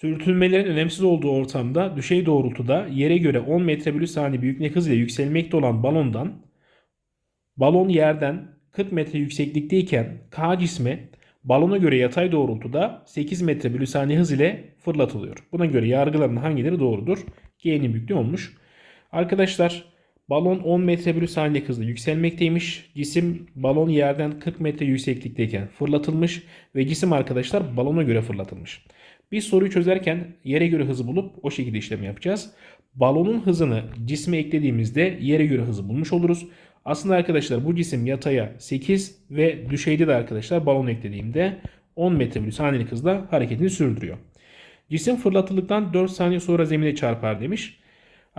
Sürtünmelerin önemsiz olduğu ortamda düşey doğrultuda yere göre 10 metre bölü saniye büyüklük hızıyla yükselmekte olan balondan balon yerden 40 metre yükseklikteyken K cismi balona göre yatay doğrultuda 8 metre bölü saniye hız ile fırlatılıyor. Buna göre yargıların hangileri doğrudur? G'nin büyüklüğü olmuş. Arkadaşlar balon 10 metre bölü saniye hızla yükselmekteymiş. Cisim balon yerden 40 metre yükseklikteyken fırlatılmış ve cisim arkadaşlar balona göre fırlatılmış. Biz soruyu çözerken yere göre hızı bulup o şekilde işlem yapacağız. Balonun hızını cisme eklediğimizde yere göre hızı bulmuş oluruz. Aslında arkadaşlar bu cisim yataya 8 ve düşeyde de arkadaşlar balon eklediğimde 10 metre bölü saniyelik hızla hareketini sürdürüyor. Cisim fırlatıldıktan 4 saniye sonra zemine çarpar demiş.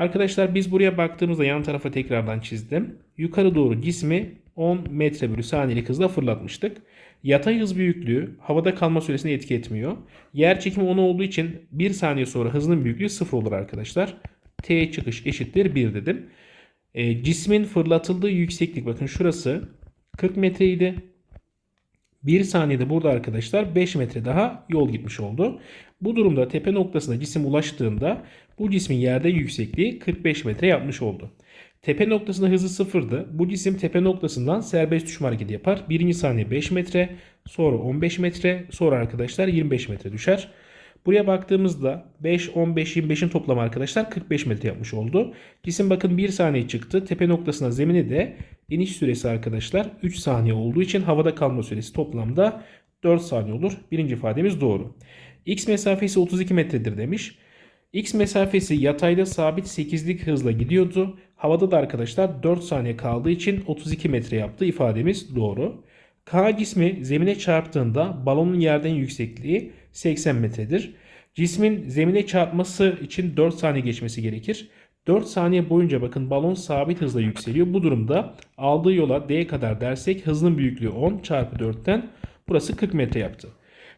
Arkadaşlar biz buraya baktığımızda yan tarafa tekrardan çizdim. Yukarı doğru cismi 10 metre bölü saniyelik hızla fırlatmıştık. Yatay hız büyüklüğü havada kalma süresine etki etmiyor. Yer çekimi 10 olduğu için 1 saniye sonra hızının büyüklüğü 0 olur arkadaşlar. T çıkış eşittir 1 dedim. E, cismin fırlatıldığı yükseklik bakın şurası 40 metreydi. 1 saniyede burada arkadaşlar 5 metre daha yol gitmiş oldu. Bu durumda tepe noktasına cisim ulaştığında bu cismin yerde yüksekliği 45 metre yapmış oldu. Tepe noktasında hızı sıfırdı. Bu cisim tepe noktasından serbest düşme hareketi yapar. Birinci saniye 5 metre, sonra 15 metre, sonra arkadaşlar 25 metre düşer. Buraya baktığımızda 5, 15, 25'in toplamı arkadaşlar 45 metre yapmış oldu. Cisim bakın 1 saniye çıktı. Tepe noktasına zemini de iniş süresi arkadaşlar 3 saniye olduğu için havada kalma süresi toplamda 4 saniye olur. Birinci ifademiz doğru. X mesafesi 32 metredir demiş. X mesafesi yatayda sabit 8'lik hızla gidiyordu. Havada da arkadaşlar 4 saniye kaldığı için 32 metre yaptığı ifademiz doğru. K cismi zemine çarptığında balonun yerden yüksekliği 80 metredir. Cismin zemine çarpması için 4 saniye geçmesi gerekir. 4 saniye boyunca bakın balon sabit hızla yükseliyor. Bu durumda aldığı yola D kadar dersek hızının büyüklüğü 10 çarpı 4'ten burası 40 metre yaptı.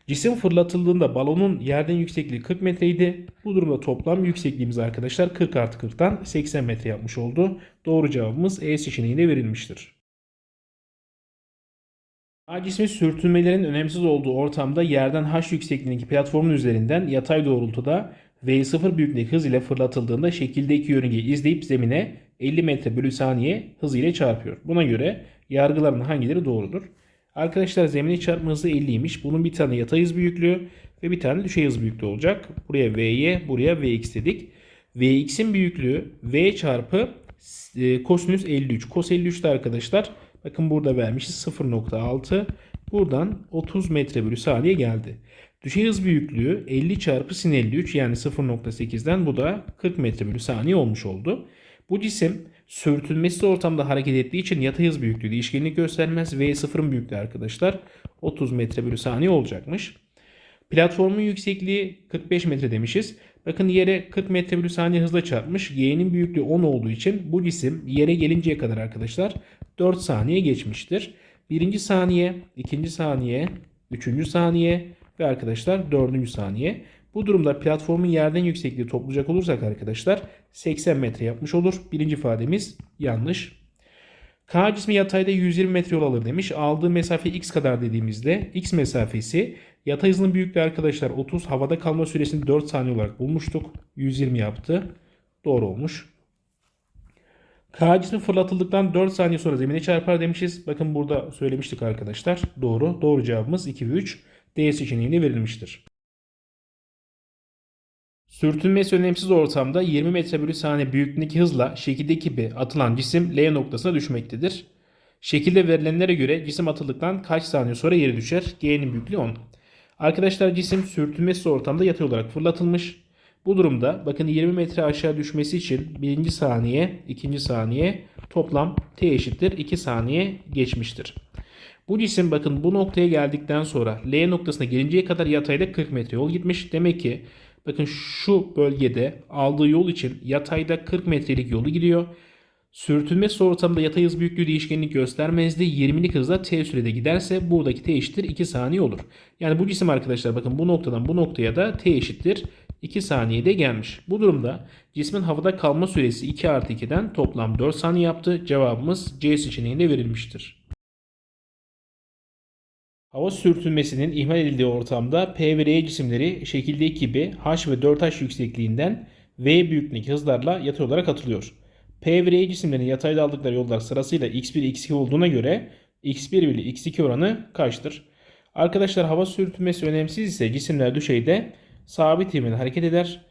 Cisim fırlatıldığında balonun yerden yüksekliği 40 metreydi. Bu durumda toplam yüksekliğimiz arkadaşlar 40 artı 40'tan 80 metre yapmış oldu. Doğru cevabımız E seçeneğinde verilmiştir. A cismi sürtünmelerin önemsiz olduğu ortamda yerden h yüksekliğindeki platformun üzerinden yatay doğrultuda v0 büyüklüğündeki hız ile fırlatıldığında şekildeki yörüngeyi izleyip zemine 50 metre bölü saniye hız ile çarpıyor. Buna göre yargıların hangileri doğrudur? Arkadaşlar zemine çarpma hızı 50'ymiş. Bunun bir tane yatay hız büyüklüğü ve bir tane düşey hız büyüklüğü olacak. Buraya vy, buraya vx dedik. vx'in büyüklüğü v çarpı e, kosinüs 53. Kos 53 de arkadaşlar bakın burada vermişiz 0.6. Buradan 30 metre bölü saniye geldi. Düşey hız büyüklüğü 50 çarpı sin 53 yani 0.8'den bu da 40 metre bölü saniye olmuş oldu. Bu cisim sürtünmesi ortamda hareket ettiği için yatay hız büyüklüğü değişkenlik göstermez. V0'ın büyüklüğü arkadaşlar 30 metre bölü saniye olacakmış. Platformun yüksekliği 45 metre demişiz. Bakın yere 40 metre bölü saniye hızla çarpmış. Y'nin büyüklüğü 10 olduğu için bu cisim yere gelinceye kadar arkadaşlar 4 saniye geçmiştir. Birinci saniye, ikinci saniye, üçüncü saniye ve arkadaşlar dördüncü saniye. Bu durumda platformun yerden yüksekliği toplayacak olursak arkadaşlar 80 metre yapmış olur. Birinci ifademiz yanlış. K cismi yatayda 120 metre yol alır demiş. Aldığı mesafe x kadar dediğimizde x mesafesi yatay hızının büyüklüğü arkadaşlar 30 havada kalma süresini 4 saniye olarak bulmuştuk. 120 yaptı. Doğru olmuş. K cismi fırlatıldıktan 4 saniye sonra zemine çarpar demişiz. Bakın burada söylemiştik arkadaşlar. Doğru. Doğru cevabımız 2 ve 3. D seçeneğinde verilmiştir. Sürtünmesi önemsiz ortamda 20 metre bölü saniye büyüklüğündeki hızla şekildeki gibi atılan cisim L noktasına düşmektedir. Şekilde verilenlere göre cisim atıldıktan kaç saniye sonra yere düşer? G'nin büyüklüğü 10. Arkadaşlar cisim sürtünmesiz ortamda yatay olarak fırlatılmış. Bu durumda bakın 20 metre aşağı düşmesi için birinci saniye, ikinci saniye toplam t eşittir 2 saniye geçmiştir. Bu cisim bakın bu noktaya geldikten sonra L noktasına gelinceye kadar yatayda 40 metre yol gitmiş. Demek ki bakın şu bölgede aldığı yol için yatayda 40 metrelik yolu gidiyor. Sürtünme ortamında yatay hız büyüklüğü değişkenlik göstermezdi. 20'lik hızla t sürede giderse buradaki t eşittir 2 saniye olur. Yani bu cisim arkadaşlar bakın bu noktadan bu noktaya da t eşittir 2 saniyede gelmiş. Bu durumda cismin havada kalma süresi 2 artı 2'den toplam 4 saniye yaptı. Cevabımız C seçeneğinde verilmiştir. Hava sürtünmesinin ihmal edildiği ortamda P ve R cisimleri şekildeki gibi H ve 4H yüksekliğinden V büyüklüğündeki hızlarla yatay olarak atılıyor. P ve R cisimlerin yatayda aldıkları yollar sırasıyla x1 x2 olduğuna göre x1 bölü x2 oranı kaçtır? Arkadaşlar hava sürtünmesi önemsiz ise cisimler düşeyde sabit ivmeyle hareket eder.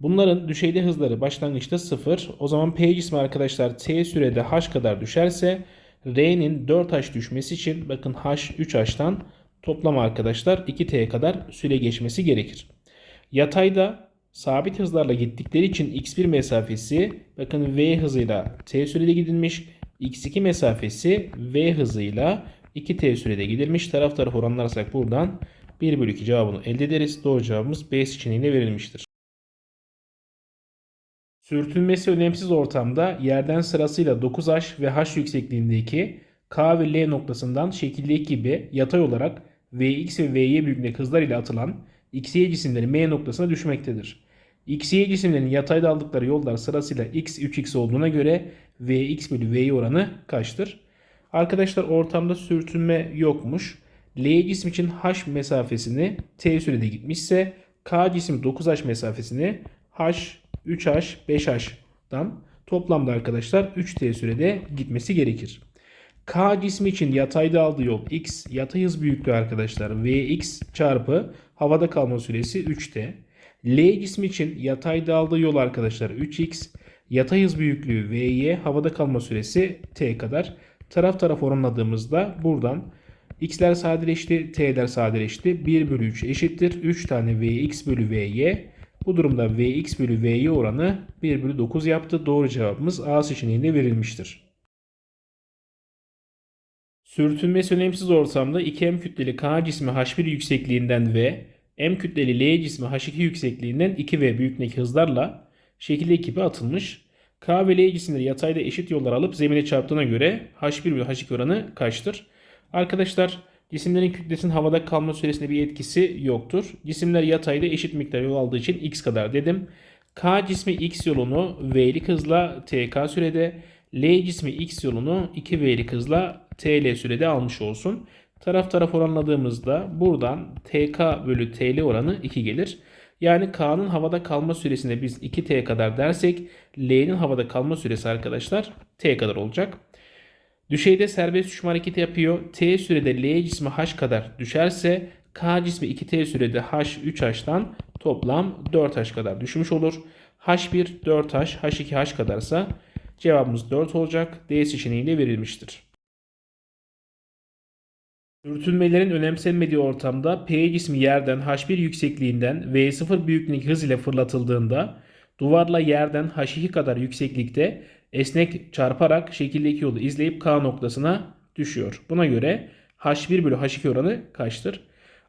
Bunların düşeyde hızları başlangıçta 0. O zaman P cismi arkadaşlar t sürede h kadar düşerse R'nin 4h düşmesi için bakın h 3h'tan toplam arkadaşlar 2t kadar süre geçmesi gerekir. Yatayda sabit hızlarla gittikleri için x1 mesafesi bakın v hızıyla t sürede gidilmiş. x2 mesafesi v hızıyla 2t sürede gidilmiş. Taraf taraf oranlarsak buradan 1 bölü 2 cevabını elde ederiz. Doğru cevabımız B seçeneğine verilmiştir. Sürtünmesi önemsiz ortamda yerden sırasıyla 9H ve H yüksekliğindeki K ve L noktasından şekildeki gibi yatay olarak Vx ve Vy büyüklüğünde hızlar ile atılan XY cisimleri M noktasına düşmektedir. XY cisimlerin yatayda aldıkları yollar sırasıyla x 3x olduğuna göre Vx bölü Vy oranı kaçtır? Arkadaşlar ortamda sürtünme yokmuş. L cisim için H mesafesini T sürede gitmişse K cisim 9H mesafesini H 3H, 5H'dan toplamda arkadaşlar 3T sürede gitmesi gerekir. K cismi için yatayda aldığı yol x yatay hız büyüklüğü arkadaşlar Vx çarpı havada kalma süresi 3T. L cismi için yatayda aldığı yol arkadaşlar 3x yatay hız büyüklüğü Vy havada kalma süresi T kadar. Taraf taraf oranladığımızda buradan x'ler sadeleşti, t'ler sadeleşti. 1 bölü 3 eşittir. 3 tane Vx bölü Vy bu durumda Vx bölü Vy oranı 1 bölü 9 yaptı. Doğru cevabımız A seçeneğinde verilmiştir. Sürtünmesi önemsiz ortamda 2m kütleli K cismi H1 yüksekliğinden ve m kütleli L cismi H2 yüksekliğinden 2v büyüklüğündeki hızlarla şekilde ekibi atılmış. K ve L cisimleri yatayda eşit yollar alıp zemine çarptığına göre H1 bölü H2 oranı kaçtır? Arkadaşlar Cisimlerin kütlesinin havada kalma süresinde bir etkisi yoktur. Cisimler yatayda eşit miktar yol aldığı için x kadar dedim. K cismi x yolunu v'lik hızla tk sürede, L cismi x yolunu 2v'lik hızla tl sürede almış olsun. Taraf taraf oranladığımızda buradan tk bölü tl oranı 2 gelir. Yani K'nın havada kalma süresine biz 2t kadar dersek L'nin havada kalma süresi arkadaşlar t kadar olacak. Düşeyde serbest düşme hareketi yapıyor. T sürede L cismi H kadar düşerse K cismi 2T sürede H 3H'tan toplam 4H kadar düşmüş olur. H1 4H, H2 H kadarsa cevabımız 4 olacak. D seçeneğiyle verilmiştir. Sürtünmelerin önemsenmediği ortamda P cismi yerden H1 yüksekliğinden V0 büyüklüğündeki hız ile fırlatıldığında duvarla yerden H2 kadar yükseklikte esnek çarparak şekildeki yolu izleyip K noktasına düşüyor. Buna göre H1 bölü H2 oranı kaçtır?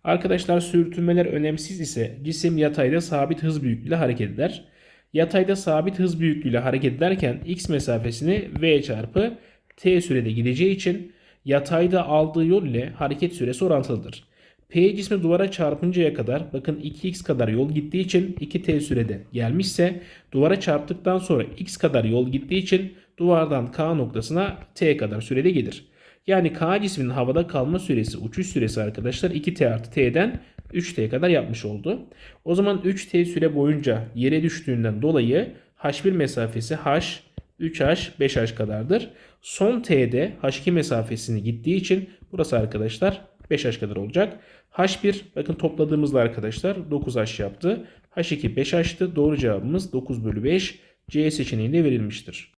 Arkadaşlar sürtünmeler önemsiz ise cisim yatayda sabit hız büyüklüğüyle hareket eder. Yatayda sabit hız büyüklüğüyle hareket ederken x mesafesini v çarpı t sürede gideceği için yatayda aldığı yol ile hareket süresi orantılıdır. P cismi duvara çarpıncaya kadar bakın 2x kadar yol gittiği için 2t sürede gelmişse duvara çarptıktan sonra x kadar yol gittiği için duvardan K noktasına t kadar sürede gelir. Yani K cisminin havada kalma süresi uçuş süresi arkadaşlar 2t artı t'den 3t kadar yapmış oldu. O zaman 3t süre boyunca yere düştüğünden dolayı h1 mesafesi h 3h 5h kadardır. Son t'de h2 mesafesini gittiği için burası arkadaşlar 5h kadar olacak. H1 bakın topladığımızda arkadaşlar 9H yaptı. H2 5H'tı. Doğru cevabımız 9 bölü 5 C seçeneğinde verilmiştir.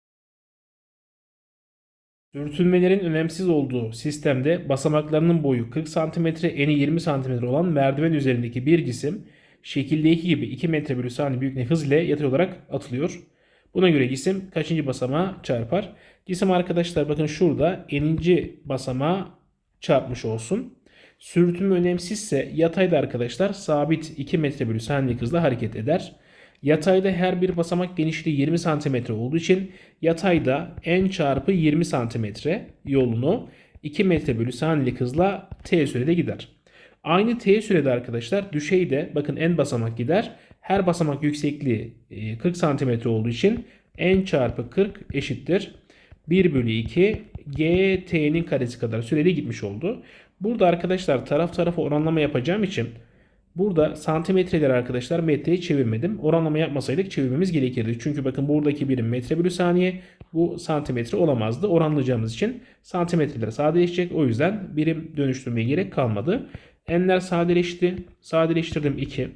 Sürtünmelerin önemsiz olduğu sistemde basamaklarının boyu 40 cm, eni 20 cm olan merdiven üzerindeki bir cisim şekildeki gibi 2 metre bölü saniye büyüklüğünde hız ile yatay olarak atılıyor. Buna göre cisim kaçıncı basamağa çarpar? Cisim arkadaşlar bakın şurada eninci basamağa çarpmış olsun. Sürtünme önemsizse yatayda arkadaşlar sabit 2 metre bölü saniye hızla hareket eder. Yatayda her bir basamak genişliği 20 cm olduğu için yatayda n çarpı 20 cm yolunu 2 metre bölü saniye hızla t sürede gider. Aynı t sürede arkadaşlar düşeyde bakın n basamak gider. Her basamak yüksekliği 40 cm olduğu için n çarpı 40 eşittir. 1 bölü 2 GT'nin karesi kadar sürede gitmiş oldu. Burada arkadaşlar taraf tarafa oranlama yapacağım için burada santimetreleri arkadaşlar metreye çevirmedim. Oranlama yapmasaydık çevirmemiz gerekirdi. Çünkü bakın buradaki birim metre bölü saniye bu santimetre olamazdı. Oranlayacağımız için santimetreler sadeleşecek. O yüzden birim dönüştürmeye gerek kalmadı. N'ler sadeleşti. Sadeleştirdim 2.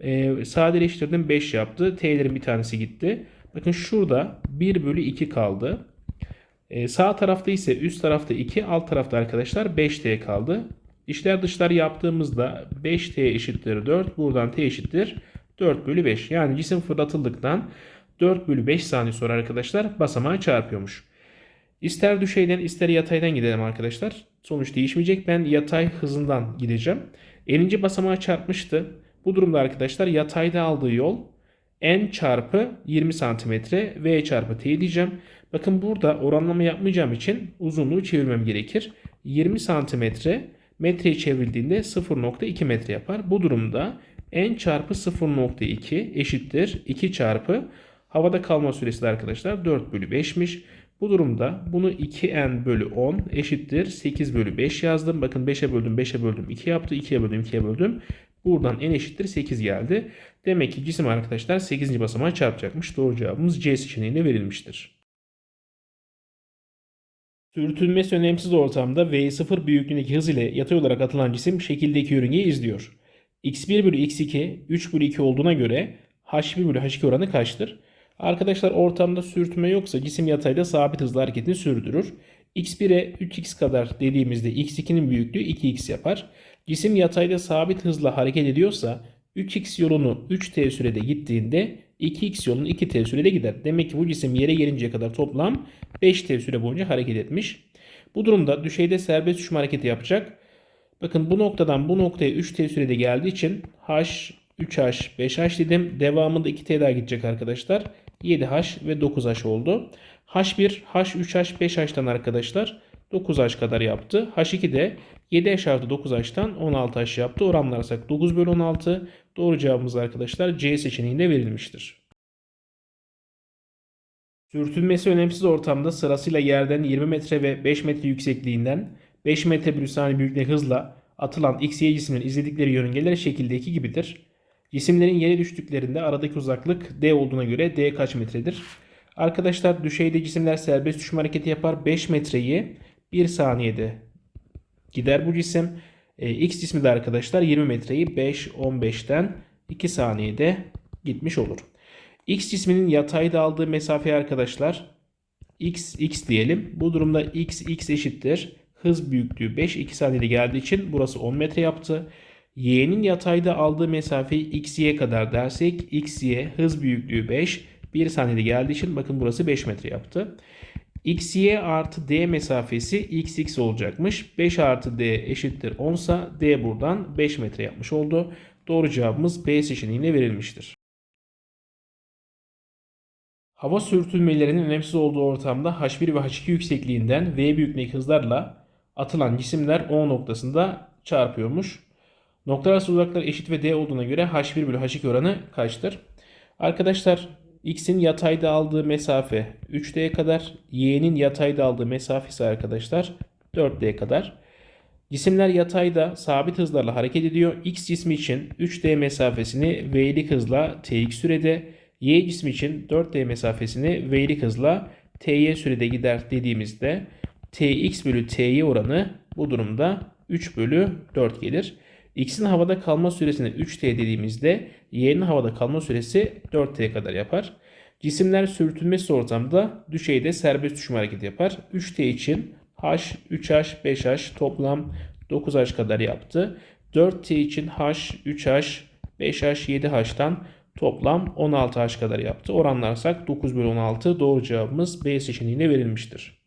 Ee, sadeleştirdim 5 yaptı. T'lerin bir tanesi gitti. Bakın şurada 1 bölü 2 kaldı. Ee, sağ tarafta ise üst tarafta 2, alt tarafta arkadaşlar 5T kaldı. İşler dışlar yaptığımızda 5T eşittir 4. Buradan T eşittir 4 bölü 5. Yani cisim fırlatıldıktan 4 bölü 5 saniye sonra arkadaşlar basamağı çarpıyormuş. İster düşeyden ister yataydan gidelim arkadaşlar. Sonuç değişmeyecek. Ben yatay hızından gideceğim. 50. basamağı çarpmıştı. Bu durumda arkadaşlar yatayda aldığı yol n çarpı 20 santimetre v çarpı t diyeceğim. Bakın burada oranlama yapmayacağım için uzunluğu çevirmem gerekir. 20 santimetre metreye çevrildiğinde 0.2 metre yapar. Bu durumda n çarpı 0.2 eşittir 2 çarpı havada kalma süresi de arkadaşlar 4 bölü 5'miş. Bu durumda bunu 2n bölü 10 eşittir 8 bölü 5 yazdım. Bakın 5'e böldüm 5'e böldüm 2 yaptı. 2'ye böldüm 2'ye böldüm. Buradan n eşittir 8 geldi. Demek ki cisim arkadaşlar 8. basamağa çarpacakmış. Doğru cevabımız C seçeneğine verilmiştir. Sürtünmesi önemsiz ortamda V0 büyüklüğündeki hız ile yatay olarak atılan cisim şekildeki yörüngeyi izliyor. x1 bölü x2 3 bölü 2 olduğuna göre h1 bölü h2 oranı kaçtır? Arkadaşlar ortamda sürtünme yoksa cisim yatayda sabit hızla hareketini sürdürür. x1'e 3x kadar dediğimizde x2'nin büyüklüğü 2x yapar. Cisim yatayda sabit hızla hareket ediyorsa 3x yolunu 3t sürede gittiğinde 2x yolunu 2t sürede gider. Demek ki bu cisim yere gelinceye kadar toplam 5t süre boyunca hareket etmiş. Bu durumda düşeyde serbest düşme hareketi yapacak. Bakın bu noktadan bu noktaya 3t sürede geldiği için h 3h 5h dedim. Devamında 2t daha gidecek arkadaşlar. 7h ve 9h oldu. h1 h 3h 5h'tan arkadaşlar 9h kadar yaptı. h2 de 7h artı 9h'tan 16h yaptı. Oranlarsak 9 bölü 16. Doğru cevabımız arkadaşlar C seçeneğinde verilmiştir. Sürtünmesi önemsiz ortamda sırasıyla yerden 20 metre ve 5 metre yüksekliğinden 5 metre bölü saniye büyüklüğünde hızla atılan x, y cisimlerin izledikleri yörüngeler şekildeki gibidir. Cisimlerin yere düştüklerinde aradaki uzaklık d olduğuna göre d kaç metredir? Arkadaşlar düşeyde cisimler serbest düşme hareketi yapar. 5 metreyi 1 saniyede gider bu cisim. E, x cismi de arkadaşlar 20 metreyi 5 15'ten 2 saniyede gitmiş olur. X cisminin yatayda aldığı mesafe arkadaşlar x x diyelim. Bu durumda x x eşittir. Hız büyüklüğü 5 2 saniyede geldiği için burası 10 metre yaptı. Y'nin yatayda aldığı mesafeyi xy kadar dersek xy hız büyüklüğü 5 1 saniyede geldiği için bakın burası 5 metre yaptı. Xy artı d mesafesi xx olacakmış. 5 artı d eşittir 10 sa d buradan 5 metre yapmış oldu. Doğru cevabımız B seçeneğine verilmiştir. Hava sürtünmelerinin önemsiz olduğu ortamda H1 ve H2 yüksekliğinden V büyüklüğündeki hızlarla atılan cisimler O noktasında çarpıyormuş. Noktalar arası uzaklıklar eşit ve D olduğuna göre H1 bölü H2 oranı kaçtır? Arkadaşlar X'in yatayda aldığı mesafe 3D'ye kadar, Y'nin yatayda aldığı mesafe ise arkadaşlar 4D kadar. Cisimler yatayda sabit hızlarla hareket ediyor. X cismi için 3D mesafesini V'lik hızla Tx sürede, Y cismi için 4D mesafesini V'lik hızla Ty sürede gider dediğimizde Tx bölü Ty oranı bu durumda 3 bölü 4 gelir. X'in havada kalma süresine 3T dediğimizde Y'nin havada kalma süresi 4T kadar yapar. Cisimler sürtünmesi ortamda düşeyde serbest düşme hareketi yapar. 3T için H, 3H, 5H toplam 9H kadar yaptı. 4T için H, 3H, 5H, 7H'tan toplam 16H kadar yaptı. Oranlarsak 9 bölü 16 doğru cevabımız B seçeneğine verilmiştir.